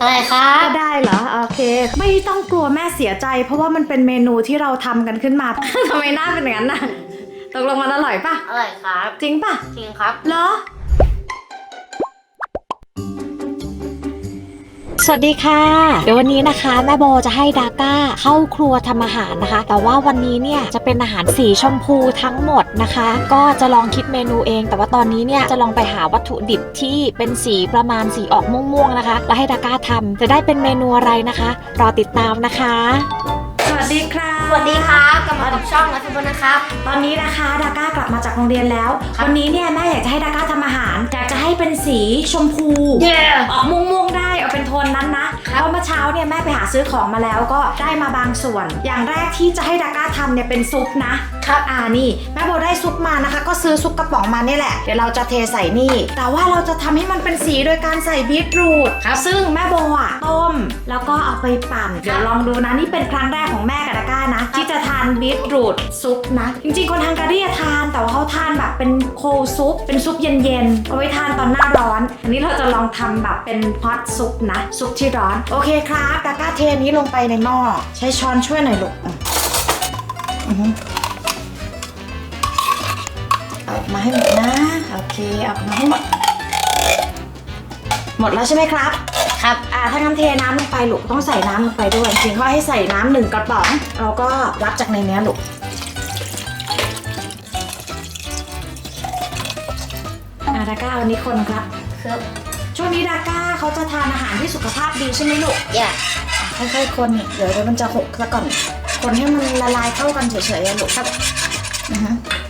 อะไรครับก็ได้เหรอ โอเค ไม่ต้องกลัวแม่เสียใจ เพราะว่ามันเป็นเมนูที่เราทำกันขึ้นมา ทำไมหน้าเป็นอย่างนั้นน่ะตกลงมันอร่อยปะอร่อยครับ จริงปะจริงครับ เหรอ สวัสดีค่ะ เดี๋ยววันนี้นะคะ แม่โบจะให้ดาก้าเข้าครัวทำอาหารนะคะ แต่ว่าวันนี้เนี่ยจะเป็นอาหารสีชมพูทั้งหมดนะคะ ก็จะลองคิดเมนูเอง แต่ว่าตอนนี้เนี่ยจะลองไปหาวัตถุดิบที่เป็นสีประมาณสีออกม่วงๆนะคะ แล้วให้ดาก้าทำจะได้เป็นเมนูอะไรนะคะ รอติดตามนะคะ สวัสดีครับ สวัสดีครับกลับมากับช่องนัทบุญนะครับ ตอนนี้นะคะดาก้ากลับมาจากโรงเรียนแล้วครับวันนี้เนี่ยแม่อยากจะให้ดาก้าทำอาหารอยากจะให้เป็นสีชมพูเย้ออกม่วงๆได้ เอาเป็นโทนนั้นนะเพราะเมื่อเช้าเนี่ยแม่ไปหาซื้อของมาแล้วก็ได้มาบางส่วน อย่างแรกที่จะให้ดาก้าทำเนี่ยเป็นซุปนะ ครับอ่านี่แม่โบได้ซุปมานะคะ ก็ซื้อซุปกระป๋องมานี่แหละ เดี๋ยวเราจะเทใส่นี่ แต่ว่าเราจะทำให้มันเป็นสีโดยการใส่บีทรูทครับซึ่งแม่โบอะต้ม แล้วก็เอาไปปั่น เดี๋ยวลองดูนะนี่เป็นครั้งแรกของแม่กับดาก้านะ ที่จะทานบีทรูทซุปนะ จริงๆ คนฮังการีอะทานแต่ว่าเขาทานแบบเป็นโคลซุป เป็นซุปเย็นๆเอาไว้ทานตอนหน้าร้อน อันนี้เราจะลองทำแบบเป็นฮอตซุปนะซุปที่ร้อน โอเคครับดาก้าเทอันนี้ลงไปในหม้อใช้ช้อนช่วยหน่อยลูกอะอื อหือเอาออกมาให้หมดนะ โอเคเอาออกมาให้หมด หมดแล้วใช่ไหมครับ ครับ อ่าถ้างั้นเทน้ำลงไปลูกต้องใส่น้ำลงไปด้วยจริงๆเขาให้ใส่น้ำหนึ่งกระป๋องเราก็วัดจากในเนี้ยลูกอ่าดาก้าวันนี้คนครับ ครับช่วงนี้ดาก้าเขาจะทานอาหารที่สุขภาพดีใช่ไหมลูกเย้ค่อยๆคนนี่เดี๋ยวเดี๋ยวมันจะหกซะก่อน คนให้มันละลายเข้ากันเฉยๆอะลูกครับนะฮะด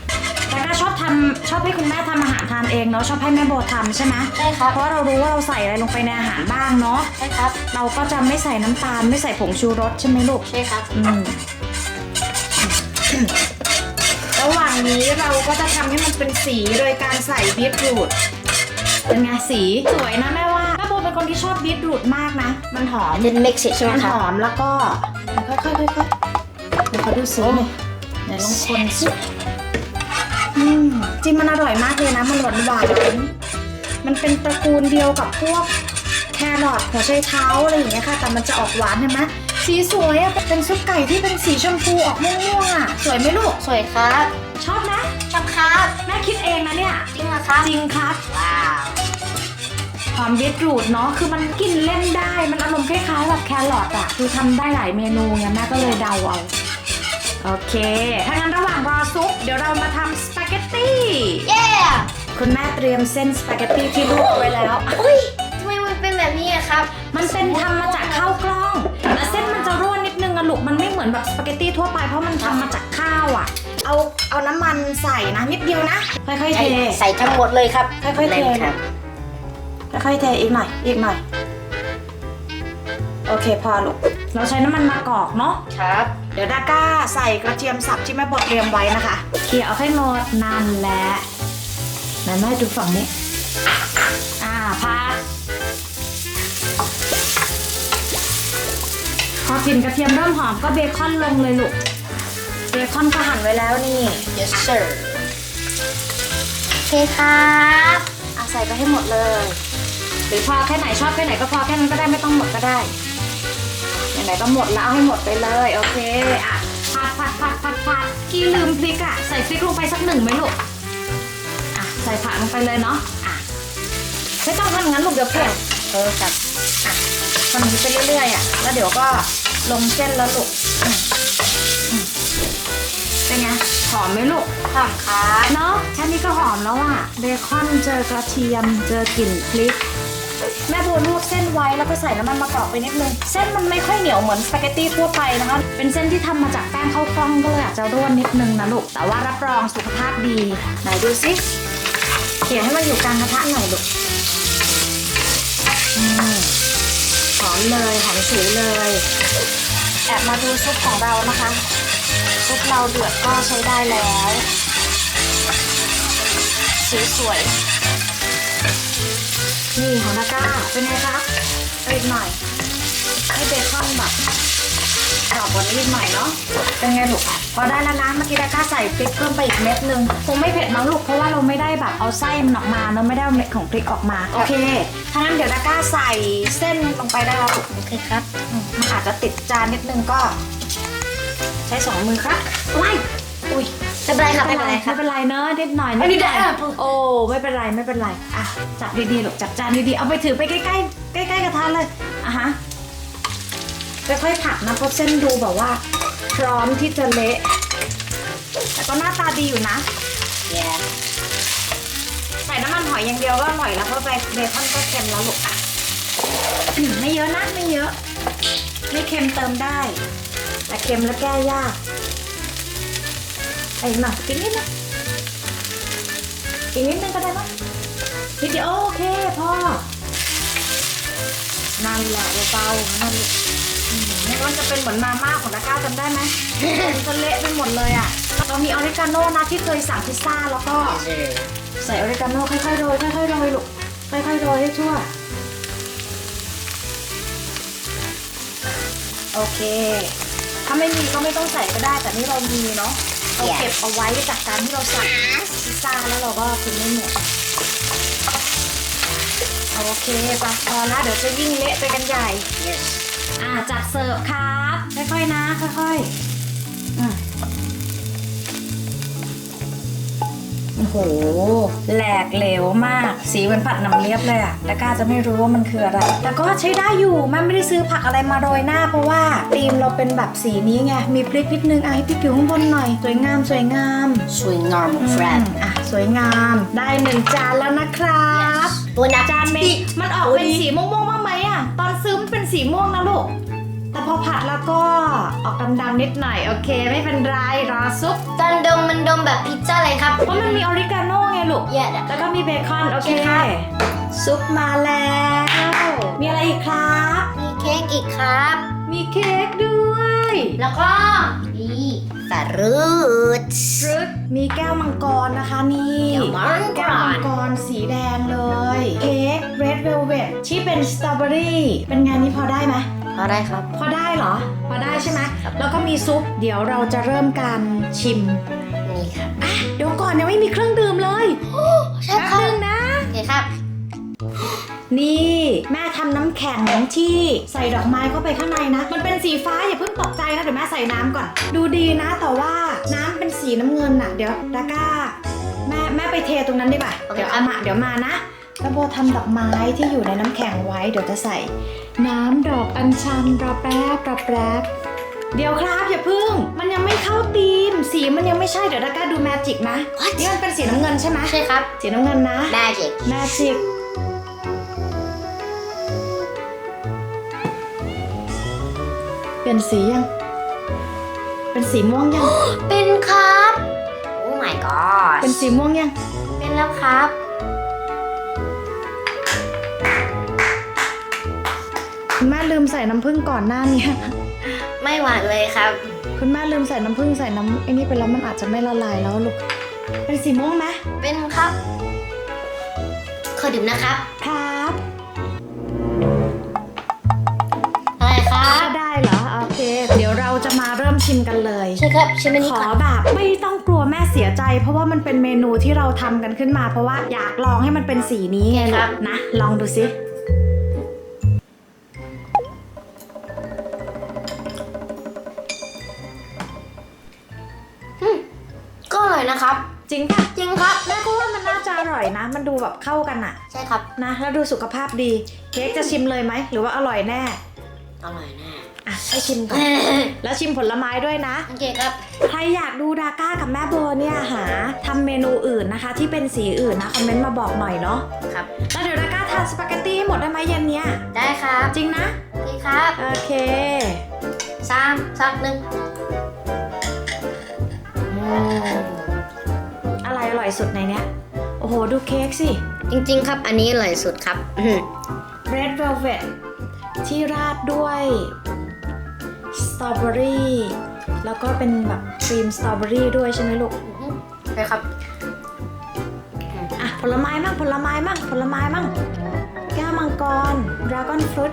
าก้าชอบทำชอบให้คุณแม่ทำอาหารทานเองเนาะชอบให้แม่โบทำใช่ไหมใช่ครับเพราะเรารู้ว่าเราใส่อะไรลงไปในอาหารบ้างเนาะใช่ครับ เราก็จะไม่ใส่น้ำตาลไม่ใส่ผงชูรสใช่ไหมลูกใช่ครับอืมระหว่างนี้เราก็จะทำให้มันเป็นสีโดยการใส่บีทรูทเป็นไงสีสวยนะแม่ว่าแม่โบเป็นคนที่ชอบบีทรูทมากนะ มันหอมเป็นมิกซ์ใช่ไหมมันคหรับอมแล้วก็ค่อยๆค่อยๆค่อยๆเดี๋ยวเขาดูซิหน่อยไหนลองคนสิ อืมจริงมันอร่อยมากเลยนะ มันหวานหวานๆมันเป็นตระกูลเดียวกับพวกแครอทหัวไชเท้าอะไรอย่างเงี้ยค่ะ แต่มันจะออกหวานเห็นไหมสีสวยอะเป็นซุปไก่ที่เป็นสีชมพูออกม่วงๆอะสวยไหมลูก สวยครับ ชอบนะชอบครับแม่คิดเองนะเนี่ย จริงเหรอครับ จริงครับ ว้าวหอมบีทรูทเนาะ คือมันกินเล่นได้ มันอารมณ์คล้ายๆแบบแครอทอะคือทำได้หลายเมนูไงแม่ก็เลยเดาเอา โอเค ถ้างั้นระหว่างรอซุป เดี๋ยวเรามาทำสปาเกตตี้ เย้คุณแม่เตรียมเส้นสปาเกตตี้ที่ลวกเอาไว้แล้ว อุ้ยทำไมมันเป็นแบบนี้อะครับ มันเป็นทำมาจากข้าวกล้องแต่เส้นมันจะร่วนนิดนึงอะลูก มันไม่เหมือนแบบสปาเกตตี้ทั่วไปเพราะมันทำมาจากข้าวอะเอาเอาน้ำมันใส่นะนิดเดียวนะ ค่อยๆเท ใส่ทั้งหมดเลยครับค่อยๆเทล่นครับค่อยๆเทอีกหน่อย อีกหน่อย โอเคพอลูก เราใช้น้ำมันมะกอกเนาะ ครับ เดี๋ยวดาก้าใส่กระเทียมสับที่แม่บดเตรียมไว้นะคะ เขี่ยเอาให้หมดนั่นแหละไหนแม่ดูฝั่งนี้ อ่าพักพอกลิ่นกระเทียมเริ่มหอมก็เบคอนลงเลยลูก เบคอนก็หั่นไว้แล้วนี่ yes sir โอเคครับอะใส่ไปให้หมดเลย หรือพอแค่ไหนชอบแค่ไหนก็พอแค่นั้นก็ได้ไม่ต้องหมดก็ได้ ไหนๆก็หมดแล้วเอาให้หมดไปเลย โอเคอะผัดผัดผัดผัดผัดกี้ลืมพริกอะใส่พริกลงไปสักหนึ่งไหมลูกอะใส่ผักลงไปเลยเนาะอะไม่ต้องทำงั้นลูกเดี๋ยวเผ็ดเออครับอะทำอย่างนี้ไปเรื่อยๆอะแล้วเดี๋ยวก็ลงเส้นแล้วลูกอืมอืมเป็นไงหอมไหมลูกขอบครับเนาะแค่นี้ก็หอมแล้วอะเบคอนเจอกระเทียมเจอกลิ่นพริก แม่บัวลวกเส้นไว้แล้วก็ใส่น้ำมันมะกอกไปนิดนึง เส้นมันไม่ค่อยเหนียวเหมือนสปาเกตตี้ทั่วไปนะคะ เป็นเส้นที่ทำมาจากแป้งข้าวกล้องก็เลยอาจจะร่วนนิดนึงนะลูก แต่ว่ารับรองสุขภาพดี ไหนดูสิเขี่ยให้มันอยู่กลางกระทะหน่อยลูกหอมเลยหอมฉุยเลย แอบมาดูซุปของเรานะคะ ซุปเราเดือดก็ใช้ได้แล้ว สีสวย นี่ของนาก้าเป็นไงครับไปอีกหน่อย ให้เบคอนแบบกรอบกว่านี้อีกหน่อยเนาะเป็นไงลูกพอได้แล้วนะเมื่อกี้ดาก้าใส่พริกเพิ่มไปอีกเม็ดนึงคงไม่เผ็ดมั้งลูกเพราะว่าเราไม่ได้แบบเอาไส้มันออกมาเนอะไม่ได้เอาเม็ดของพริกออกมาโอเคถ้างั้นเดี๋ยวดาก้าใส่เส้นลงไปได้แล้วลูกโอเคครับอืมมันอาจจะติดจานนิดนึงก็ ใช้สองมือครับว้าย ไม่เป็นไรครับไม่เป็นไรคไม่รับเป็นไรเนอะนิดหน่อยอันนี้ดหน่อยได้อะ โอ้ไม่เป็นไรไม่เป็นไรอะจับดีๆลูกจับจานดีๆเอาไปถือไปใกล้ๆใกล้ๆกระทะเลยอะฮะค่อยๆผัดนะเพราะเส้นดูแบบว่า พร้อมที่จะเละแต่ก็หน้าตาดีอยู่นะ yeah ใส่น้ำมันหอยอย่างเดียวก็อร่อยแล้วเพราะเบคอนก็เค็มแล้วลูกอะอืมไม่เยอะนะไม่เยอะ ไม่เค็มเติมได้ แต่เค็มแล้วแก้ยาก ไอ้หน่อยกินนิดนึงอีกนิดนึงก็ได้มั้งนิดเดียวโอเคพ่อนั่นแหละเบาๆนั่นแหละอืมไม่งั้นจะเป็นเหมือนมาม่าของตะก้าจำได้ไหมมันจะเละไปหมดเลยอะเรามีออริกาโน่นะที่เคยสั่งพิซซ่าแล้วก็ใส่ออริกาโน่ค่อยๆโรยค่อยๆโรยลูกค่อยๆโรยให้ทั่วโอเค ถ้าไม่มีก็ไม่ต้องใส่ก็ได้ แต่นี่เรามีเนาะเราเก็บเอาไว้จากการที่เราสั่งพิซซ่าแล้วเราก็กินไม่หมดโอเคปะพอละเดี๋ยวจะยิ่งเละไปกันใหญ่ yes อ่าจัดเสิร์ฟครับ ค่อยๆนะ ค่อยๆ โอ้โห แหลกเหลวมาก สีเหมือนผัดน้ำเลียบเลยอะแต่กล้าจะไม่รู้ว่ามันคืออะไร แต่ก็ใช้ได้อยู่แม่ไม่ได้ซื้อผักอะไรมาโรยหน้า เพราะว่าธีมเราเป็นแบบสีนี้ไง มีพริกนิดนึงอะให้พริกอยู่ข้างบนหน่อย สวยงาม สวยงาม สวยงามอืมแฟรนอะ สวยงาม ได้หนึ่งจานแล้วนะครับตัวนักจานเมนมันออกเป็นสีม่วงๆบ้างไหมอะตอนซื้อมันเป็นสีม่วงนะลูก แต่พอผัดแล้วก็ออกดำๆนิดหน่อย โอเค ไม่เป็นไรรอซุปตอนดมมันดมแบบพิซซ่าเลยครับ เพราะมันมีออริกาโน่ไงลูกเยอะแล้วก็มีเบคอน โอเค ใช่ครับ ซุปมาแล้ว มีอะไรอีกครับ มีเค้กอีกครับ มีเค้กด้วย แล้วก็มีฟรุตฟรุตมีแก้วมังกรนะคะนี่แก้วมังกร แก้วมังกรสีแดงเลย เค้ก red velvet ที่เป็นสตรอเบอรี่ เป็นไงนี่พอได้ไหม พอได้ครับ พอได้เหรอ พอได้ใช่ไหมแล้วก็มีซุป เดี๋ยวเราจะเริ่มการชิม นี่ครับอะเดี๋ยวก่อนยังไม่มีเครื่องดื่มเลยใช่แป๊บครับนึงนะโอเคครับ นี่แม่ทำน้ำแข็งที่ใส่ดอกไม้เข้าไปข้างในนะ มันเป็นสีฟ้าอย่าเพิ่งตกใจนะเดี๋ยวแม่ใส่น้ำก่อน ดูดีนะแต่ว่าน้ำเป็นสีน้ำเงินน่ะ เดี๋ยวดาก้าแม่แม่ไปเทตรงนั้นดีกว่าโอเคเดี๋ยวเอามาเดี๋ยวมานะ แล้วโบทำดอกไม้ที่อยู่ในน้ำแข็งไว้เดี๋ยวจะใส่ น้ำดอกอัญชันรอแป๊บรอแป๊บเดี๋ยวครับอย่าพึ่ง มันยังไม่เข้าธีม สีมันยังไม่ใช่เดี๋ยวดาก้าดูแมจิกนะ What? นี่มันเป็นสีน้ำเงินใช่ไหมใช่ครับ สีน้ำเงินนะ magic แมจิกเปลี่ยนสียัง เป็นสีม่วงยัง เป็นครับ โอ้ my god เป็นสีม่วงยัง เป็นแล้วครับ ใส่น้ำผึ้งก่อนหน้านี้ ไม่หวานเลยครับ คุณแม่ลืมใส่น้ำผึ้งใส่น้ำไอ้นี่ไปแล้วมันอาจจะไม่ละลายแล้วลูก เป็นสีม่วงไหมเป็นครับ ขอดื่มนะครับ ครับ อะไรครัถ้าบได้เหรอ โอเค เดี๋ยวเราจะมาเริ่มชิมกันเลย ใช่ครับชิมอันนี้ขอก่อนแบบไม่ต้องกลัวแม่เสียใจ เพราะว่ามันเป็นเมนูที่เราทำกันขึ้นมา เพราะว่าอยากลองให้มันเป็นสีนี้ไงลูกนะ ลองดูสิ จริงปะจริงครับ แม่ก็ว่ามันน่าจะอร่อยนะ มันดูแบบเข้ากันอะใช่ครับ นะแล้วดูสุขภาพดี เค้กจะชิมเลยไหมหรือว่าอร่อยแน่อร่อยแน่ อะให้ชิมก่อนแล้วชิมผลไม้ด้วยนะ โอเคครับ ใครอยากดูดาก้ากับแม่โบเนี่ยหาทำเมนูอื่นนะคะ ที่เป็นสีอื่นนะคอมเมนต์มาบอกหน่อยเนาะครับ แล้วเดี๋ยวดาก้าทานสปาเกตตี้ให้หมดได้ไหมเย็นเนี้ยได้ครับจริงนะโอเคครับโอเค สามสักหนึ่ง อืมอะไรอร่อยสุดในเนี้ย โอ้โห ดูเค้กสิ จริง ๆ ครับ อันนี้อร่อยสุดครับอื้อ Red Velvet ที่ราดด้วยสตรอเบอรี่แล้วก็เป็นแบบครีมสตรอเบอรี่ด้วยใช่ไหมลูกหือใช่ครับ อะ ผลไม้มั่งผลไม้มั่งผลไม้มั่งแก้วมังกร Dragon Fruit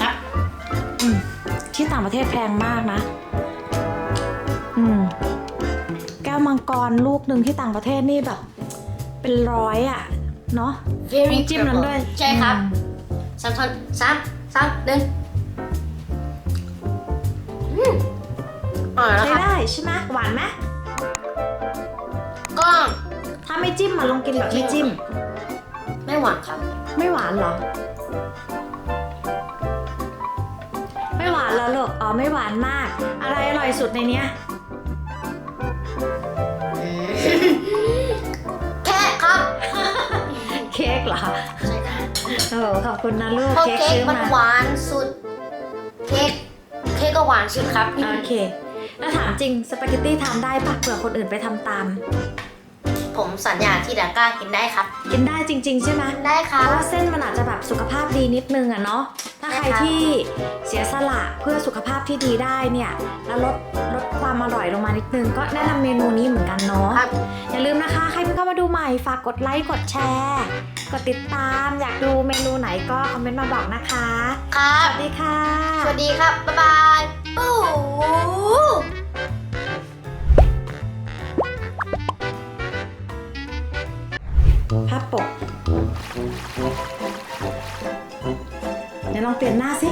ครับอืมที่ที่ต่างประเทศแพงมากนะ อืมแก้ว มังกรลูกหนึ่งที่ต่างประเทศนี่แบบ เป็นร้อยอะเนาะ very จิ้มนั้นด้วย ใช่ครับอืมสามทอนสามสามหนึ่งอืมอร่อยแล้วใช้ครับได้ใช่ไหมหวานไหมก็ถ้าไม่จิ้มมาลองกินแบบไม่จิ้ม ไม่หวานครับ ไม่หวานเหรอ ไม่หวานเหรอลูกอ๋อไม่หวานมาก อะไรอร่อยสุดในเนี้ย แค่ครับเค้กเหรอใช่ครับโอ้ขอบคุณนะลูกเพราะเค้กเค้กซื้อมันมา หวานสุด เค้กเค้กก็หวานสุดครับ โอเค แล้วถามจริงสปาเกตตี้ทานได้ปะเผื่อคนอื่นไปทำตาม ผมสัญญาที่ดาก้ากินได้ครับกินได้จริง ๆ ใช่ไหมได้คเพรับราะว่าเส้นมันอาจจะแบบสุขภาพดีนิดนึงอะเนาะถ้าใครใช่ครับที่เสียสละเพื่อสุขภาพที่ดีได้เนี่ย แล้วลดลดความอร่อยลงมานิดนึง ก็แนะนำเมนูนี้เหมือนกันเนาะ ครับ อย่าลืมนะคะ ใครเพิ่งเข้ามาดูใหม่ฝากกดไลค์กดแชร์ กดติดตาม อยากดูเมนูไหนก็คอมเมนต์มาบอกนะคะ ครัสบ วัสดีค่ะ สวัสดีครับ บ๊ายบาย ปู๊ ภาพปกเดี๋ยวลองเปลี่ยนหน้าสิ